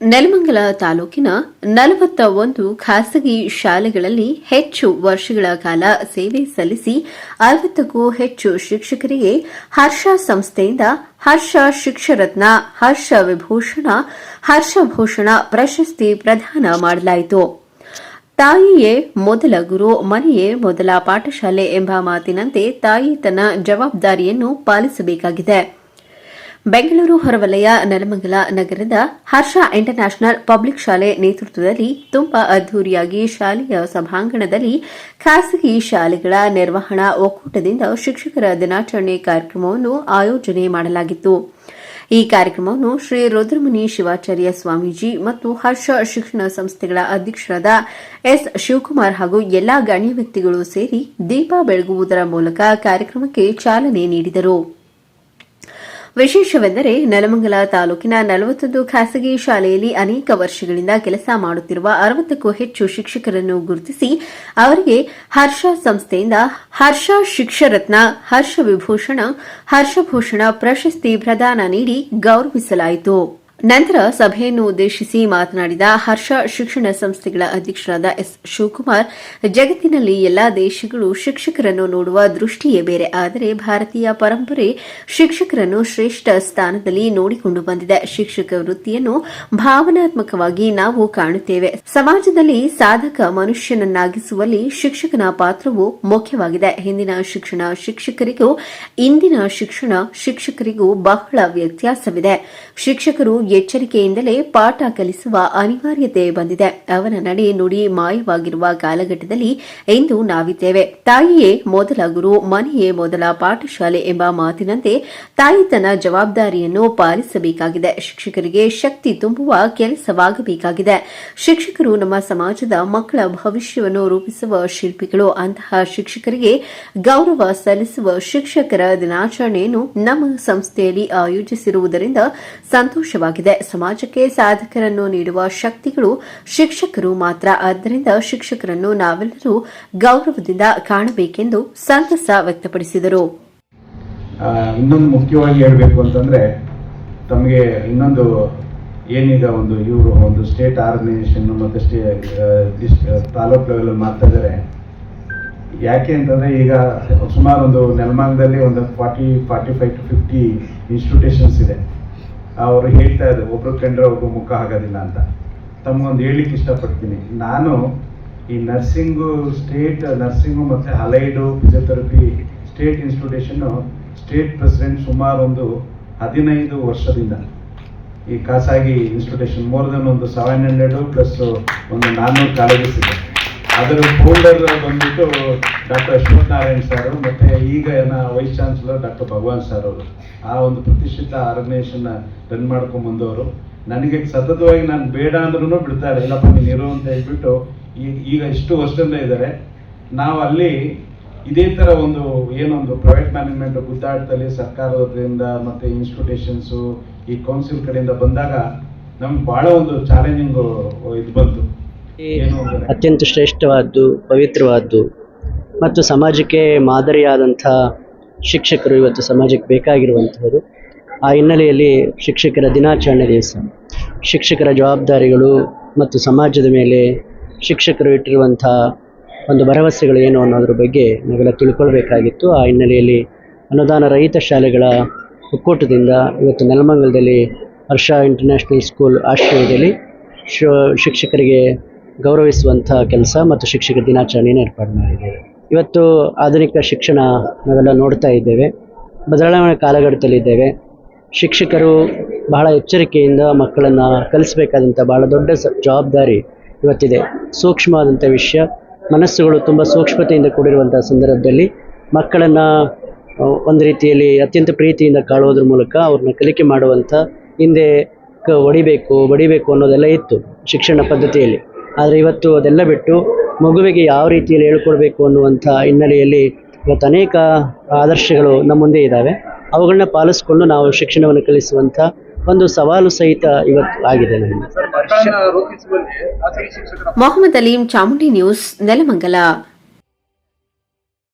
ನೆಲಮಂಗಲ ತಾಲೂಕಿನ ನಲವತ್ತ ಒಂದು ಖಾಸಗಿ ಶಾಲೆಗಳಲ್ಲಿ ಹೆಚ್ಚು ವರ್ಷಗಳ ಕಾಲ ಸೇವೆ ಸಲ್ಲಿಸಿ ಐವತ್ತಕ್ಕೂ ಹೆಚ್ಚು ಶಿಕ್ಷಕರಿಗೆ ಹರ್ಷ ಸಂಸ್ಥೆಯಿಂದ ಹರ್ಷ ಶಿಕ್ಷರತ್ನ, ಹರ್ಷ ವಿಭೂಷಣ ಹರ್ಷಭೂಷಣ ಪ್ರಶಸ್ತಿ ಪ್ರದಾನ ಮಾಡಲಾಯಿತು. ತಾಯಿಯೇ ಮೊದಲ ಗುರು, ಮನೆಯೇ ಮೊದಲ ಪಾಠಶಾಲೆ ಎಂಬ ಮಾತಿನಂತೆ ತಾಯಿ ತನ್ನ ಜವಾಬ್ದಾರಿಯನ್ನು ಪಾಲಿಸಬೇಕಾಗಿದೆ. ಬೆಂಗಳೂರು ಹೊರವಲಯ ನೆಲಮಂಗಲ ನಗರದ ಹರ್ಷ ಇಂಟರ್ನ್ಯಾಷನಲ್ ಪಬ್ಲಿಕ್ ಶಾಲೆ ನೇತೃತ್ವದಲ್ಲಿ ತುಂಬಾ ಅದ್ದೂರಿಯಾಗಿ ಶಾಲೆಯ ಸಭಾಂಗಣದಲ್ಲಿ ಖಾಸಗಿ ಶಾಲೆಗಳ ನಿರ್ವಹಣಾ ಒಕ್ಕೂಟದಿಂದ ಶಿಕ್ಷಕರ ದಿನಾಚರಣೆ ಕಾರ್ಯಕ್ರಮವನ್ನು ಆಯೋಜನೆ ಮಾಡಲಾಗಿತ್ತು. ಈ ಕಾರ್ಯಕ್ರಮವನ್ನು ಶ್ರೀ ರುದ್ರಮುನಿ ಶಿವಾಚಾರ್ಯ ಸ್ವಾಮೀಜಿ ಮತ್ತು ಹರ್ಷ ಶಿಕ್ಷಣ ಸಂಸ್ಥೆಗಳ ಅಧ್ಯಕ್ಷರಾದ ಎಸ್ ಶಿವಕುಮಾರ್ ಹಾಗೂ ಎಲ್ಲಾ ಗಣ್ಯ ವ್ಯಕ್ತಿಗಳು ಸೇರಿ ದೀಪ ಬೆಳಗುವುದರ ಮೂಲಕ ಕಾರ್ಯಕ್ರಮಕ್ಕೆ ಚಾಲನೆ ನೀಡಿದರು. ವಿಶೇಷವೆಂದರೆ ನೆಲಮಂಗಲ ತಾಲೂಕಿನ ನಲವತ್ತೊಂದು ಖಾಸಗಿ ಶಾಲೆಯಲ್ಲಿ ಅನೇಕ ವರ್ಷಗಳಿಂದ ಕೆಲಸ ಮಾಡುತ್ತಿರುವ ಅರವತ್ತಕ್ಕೂ ಹೆಚ್ಚು ಶಿಕ್ಷಕರನ್ನು ಗುರುತಿಸಿ ಅವರಿಗೆ ಹರ್ಷ ಸಂಸ್ಥೆಯಿಂದ ಹರ್ಷ ಶಿಕ್ಷರತ್ನ, ಹರ್ಷ ವಿಭೂಷಣ ಹರ್ಷಭೂಷಣ ಪ್ರಶಸ್ತಿ ಪ್ರದಾನ ನೀಡಿ ಗೌರವಿಸಲಾಯಿತು. ನಂತರ ಸಭೆಯನ್ನು ಉದ್ದೇಶಿಸಿ ಮಾತನಾಡಿದ ಹರ್ಷ ಶಿಕ್ಷಣ ಸಂಸ್ಥೆಗಳ ಅಧ್ಯಕ್ಷರಾದ ಎಸ್ ಶಿವಕುಮಾರ್, ಜಗತ್ತಿನಲ್ಲಿ ಎಲ್ಲಾ ದೇಶಗಳು ಶಿಕ್ಷಕರನ್ನು ನೋಡುವ ದೃಷ್ಟಿಯೇ ಬೇರೆ, ಆದರೆ ಭಾರತೀಯ ಪರಂಪರೆ ಶಿಕ್ಷಕರನ್ನು ಶ್ರೇಷ್ಠ ಸ್ಥಾನದಲ್ಲಿ ನೋಡಿಕೊಂಡು ಬಂದಿದೆ. ಶಿಕ್ಷಕ ವೃತ್ತಿಯನ್ನು ಭಾವನಾತ್ಮಕವಾಗಿ ನಾವು ಕಾಣುತ್ತೇವೆ. ಸಮಾಜದಲ್ಲಿ ಸಾಧಕ ಮನುಷ್ಯನನ್ನಾಗಿಸುವಲ್ಲಿ ಶಿಕ್ಷಕನ ಪಾತ್ರವು ಮುಖ್ಯವಾಗಿದೆ. ಹಿಂದಿನ ಶಿಕ್ಷಣ ಶಿಕ್ಷಕರಿಗೂ, ಇಂದಿನ ಶಿಕ್ಷಣ ಶಿಕ್ಷಕರಿಗೂ ಬಹಳ ವ್ಯತ್ಯಾಸವಿದೆ. ಶಿಕ್ಷಕರು ಎಚ್ಚರಿಕೆಯಿಂದಲೇ ಪಾಠ ಕಲಿಸುವ ಅನಿವಾರ್ಯತೆ ಬಂದಿದೆ. ಅವನ ನಡೆ ನುಡಿ ಮಾಯವಾಗಿರುವ ಕಾಲಘಟ್ಟದಲ್ಲಿ ಇಂದು ನಾವಿದ್ದೇವೆ. ತಾಯಿಯೇ ಮೊದಲ ಗುರು, ಮನೆಯೇ ಮೊದಲ ಪಾಠಶಾಲೆ ಎಂಬ ಮಾತಿನಂತೆ ತಾಯಿ ತನ್ನ ಜವಾಬ್ದಾರಿಯನ್ನು ಪಾಲಿಸಬೇಕಾಗಿದೆ. ಶಿಕ್ಷಕರಿಗೆ ಶಕ್ತಿ ತುಂಬುವ ಕೆಲಸವಾಗಬೇಕಾಗಿದೆ. ಶಿಕ್ಷಕರು ನಮ್ಮ ಸಮಾಜದ ಮಕ್ಕಳ ಭವಿಷ್ಯವನ್ನು ರೂಪಿಸುವ ಶಿಲ್ಪಿಗಳು. ಅಂತಹ ಶಿಕ್ಷಕರಿಗೆ ಗೌರವ ಸಲ್ಲಿಸುವ ಶಿಕ್ಷಕರ ದಿನಾಚರಣೆಯನ್ನು ನಮ್ಮ ಸಂಸ್ಥೆಯಲ್ಲಿ ಆಯೋಜಿಸಿರುವುದರಿಂದ ಸಂತೋಷವಾಗಿದೆ. ಸಮಾಜಕ್ಕೆ ಸಾಧಕರನ್ನು ನೀಡುವ ಶಕ್ತಿಗಳು ಶಿಕ್ಷಕರು ಮಾತ್ರ. ಆದ್ದರಿಂದ ಶಿಕ್ಷಕರನ್ನು ನಾವೆಲ್ಲರೂ ಗೌರವದಿಂದ ಕಾಣಬೇಕೆಂದು ಸಂತಸ ವ್ಯಕ್ತಪಡಿಸಿದರು. ಇನ್ನೊಂದು ಮುಖ್ಯವಾಗಿ ಹೇಳಬೇಕು ಅಂತಂದರೆ, ತಮಗೆ ಇನ್ನೊಂದು ಏನೀಗ ಒಂದು ಇವರು ಒಂದು ಸ್ಟೇಟ್ ಆರ್ಗನೈಸೇಷನ್ ಮತ್ತು ಸ್ಟೇ ತಾಲೂಕು ಲೆವೆಲಲ್ಲಿ ಮಾಡ್ತಾ ಇದ್ದಾರೆ. ಯಾಕೆ ಅಂತಂದರೆ ಈಗ ಸುಮಾರು ಒಂದು ನೆಲಮಾಂಗದಲ್ಲಿ ಒಂದು forty forty five to fifty institutions ಇದೆ. ಅವರು ಹೇಳ್ತಾ ಇದ್ದಾರೆ, ಒಬ್ರು ಕಂಡ್ರೆ ಒಬ್ಬರು ಮುಖ ಆಗೋದಿಲ್ಲ ಅಂತ. ತಮಗೊಂದು ಹೇಳಲಿಕ್ಕೆ ಇಷ್ಟಪಡ್ತೀನಿ. ನಾನು ಈ ನರ್ಸಿಂಗು ಸ್ಟೇಟ್, ನರ್ಸಿಂಗು ಮತ್ತು allied physiotherapy state institution state president ಸುಮಾರು ಒಂದು ಹದಿನೈದು ವರ್ಷದಿಂದ ಈ ಖಾಸಗಿ ಇನ್ಸ್ಟಿಟ್ಯೂಷನ್ ಮೋರ್ ದೆನ್ ಒಂದು ಸೆವೆನ್ ಹಂಡ್ರೆಡು ಪ್ಲಸ್ ಒಂದು ನಾನ್ನೂರು ಕಾಲೇಜಸ್ ಇದೆ. ಅದರ ಫೋಲ್ಡರ್ ಬಂದ್ಬಿಟ್ಟು ಡಾಕ್ಟರ್ ಅಶ್ವಥ್ ನಾರಾಯಣ್ ಸರ್ ಮತ್ತು ಈಗ vice chancellor doctor Bhagwan sir ಅವರು. ಆ ಒಂದು ಪ್ರತಿಷ್ಠಿತ ಆರ್ಗನೈಸೇಷನ್ ರನ್ ಮಾಡ್ಕೊಂಡು ಬಂದವರು. ನನಗೆ ಸತತವಾಗಿ ನಾನು ಬೇಡ ಅಂದ್ರೂ ಬಿಡ್ತಾರೆ. ಇಲ್ಲಪ್ಪ, ನೀನು ಇರು ಅಂತ ಹೇಳ್ಬಿಟ್ಟು ಈಗ ಇಷ್ಟು ವರ್ಷದಿಂದ ಇದ್ದಾರೆ. ನಾವು ಅಲ್ಲಿ ಇದೇ ಥರ ಒಂದು ಏನೊಂದು ಪ್ರೈವೇಟ್ ಮ್ಯಾನೇಜ್ಮೆಂಟ್ ಗುದ್ದಾಟದಲ್ಲಿ ಸರ್ಕಾರದಿಂದ ಮತ್ತು ಇನ್ಸ್ಟಿಟ್ಯೂಷನ್ಸು ಈ ಕೌನ್ಸಿಲ್ ಕಡೆಯಿಂದ ಬಂದಾಗ ನಮ್ಗೆ ಭಾಳ ಒಂದು ಚಾಲೆಂಜಿಂಗ್ ಇದು ಬಂತು. ಅತ್ಯಂತ ಶ್ರೇಷ್ಠವಾದ್ದು, ಪವಿತ್ರವಾದ್ದು ಮತ್ತು ಸಮಾಜಕ್ಕೆ ಮಾದರಿಯಾದಂಥ ಶಿಕ್ಷಕರು ಇವತ್ತು ಸಮಾಜಕ್ಕೆ ಬೇಕಾಗಿರುವಂಥದ್ದು ಆ ಹಿನ್ನೆಲೆಯಲ್ಲಿ ಶಿಕ್ಷಕರ ದಿನಾಚರಣೆ ದಿವಸ. ಶಿಕ್ಷಕರ ಜವಾಬ್ದಾರಿಗಳು ಮತ್ತು ಸಮಾಜದ ಮೇಲೆ ಶಿಕ್ಷಕರು ಇಟ್ಟಿರುವಂಥ ಒಂದು ಭರವಸೆಗಳು ಏನು ಅನ್ನೋದ್ರ ಬಗ್ಗೆ ನಾವೆಲ್ಲ ತಿಳ್ಕೊಳ್ಬೇಕಾಗಿತ್ತು. ಆ ಹಿನ್ನೆಲೆಯಲ್ಲಿ ಅನುದಾನ ರಹಿತ ಶಾಲೆಗಳ ಒಕ್ಕೂಟದಿಂದ ಇವತ್ತು ನೆಲಮಂಗಲದಲ್ಲಿ ಹರ್ಷ ಇಂಟರ್ನ್ಯಾಷನಲ್ ಸ್ಕೂಲ್ ಆಶ್ರಯದಲ್ಲಿ ಶಿಕ್ಷಕರಿಗೆ ಗೌರವಿಸುವಂಥ ಕೆಲಸ ಮತ್ತು ಶಿಕ್ಷಕ ದಿನಾಚರಣೆಯನ್ನು ಏರ್ಪಾಡು ಮಾಡಿದ್ದೇವೆ. ಇವತ್ತು ಆಧುನಿಕ ಶಿಕ್ಷಣ ನಾವೆಲ್ಲ ನೋಡ್ತಾ ಇದ್ದೇವೆ. ಬದಲಾವಣೆ ಕಾಲಘಟ್ಟದಲ್ಲಿದ್ದೇವೆ ಶಿಕ್ಷಕರು ಬಹಳ ಎಚ್ಚರಿಕೆಯಿಂದ ಮಕ್ಕಳನ್ನು ಕಲಿಸಬೇಕಾದಂಥ ಬಹಳ ದೊಡ್ಡ ಜವಾಬ್ದಾರಿ ಇವತ್ತಿದೆ. ಸೂಕ್ಷ್ಮವಾದಂಥ ವಿಷಯ, ಮನಸ್ಸುಗಳು ತುಂಬ ಸೂಕ್ಷ್ಮತೆಯಿಂದ ಕೂಡಿರುವಂಥ ಸಂದರ್ಭದಲ್ಲಿ ಮಕ್ಕಳನ್ನು ಒಂದು ರೀತಿಯಲ್ಲಿ ಅತ್ಯಂತ ಪ್ರೀತಿಯಿಂದ ಕಾಳುವುದ್ರ ಮೂಲಕ ಅವ್ರನ್ನ ಕಲಿಕೆ ಮಾಡುವಂಥ ಹಿಂದೆ ಕ ಹೊಡಿಬೇಕು ಬಡಿಬೇಕು ಅನ್ನೋದೆಲ್ಲ ಇತ್ತು ಶಿಕ್ಷಣ ಪದ್ಧತಿಯಲ್ಲಿ. ಆದರೆ ಇವತ್ತು ಅದೆಲ್ಲ ಬಿಟ್ಟು ಮಗುವಿಗೆ ಯಾವ ರೀತಿಯಲ್ಲಿ ಹೇಳ್ಕೊಡ್ಬೇಕು ಅನ್ನುವಂಥ ಹಿನ್ನೆಲೆಯಲ್ಲಿ ಇವತ್ತು ಅನೇಕ ಆದರ್ಶಗಳು ನಮ್ಮ ಮುಂದೆ ಇದ್ದಾವೆ ಅವುಗಳನ್ನ ಪಾಲಿಸ್ಕೊಂಡು ನಾವು ಶಿಕ್ಷಣವನ್ನು ಕಲಿಸುವಂಥ ಒಂದು ಸವಾಲು ಸಹಿತ ಇವತ್ತು ಆಗಿದೆ ನಮಗೆ ಮೊಹಮ್ಮದ್ ಅಲೀಂ ಚಾಮುಂಡಿ ನ್ಯೂಸ್ ನೆಲಮಂಗಲ.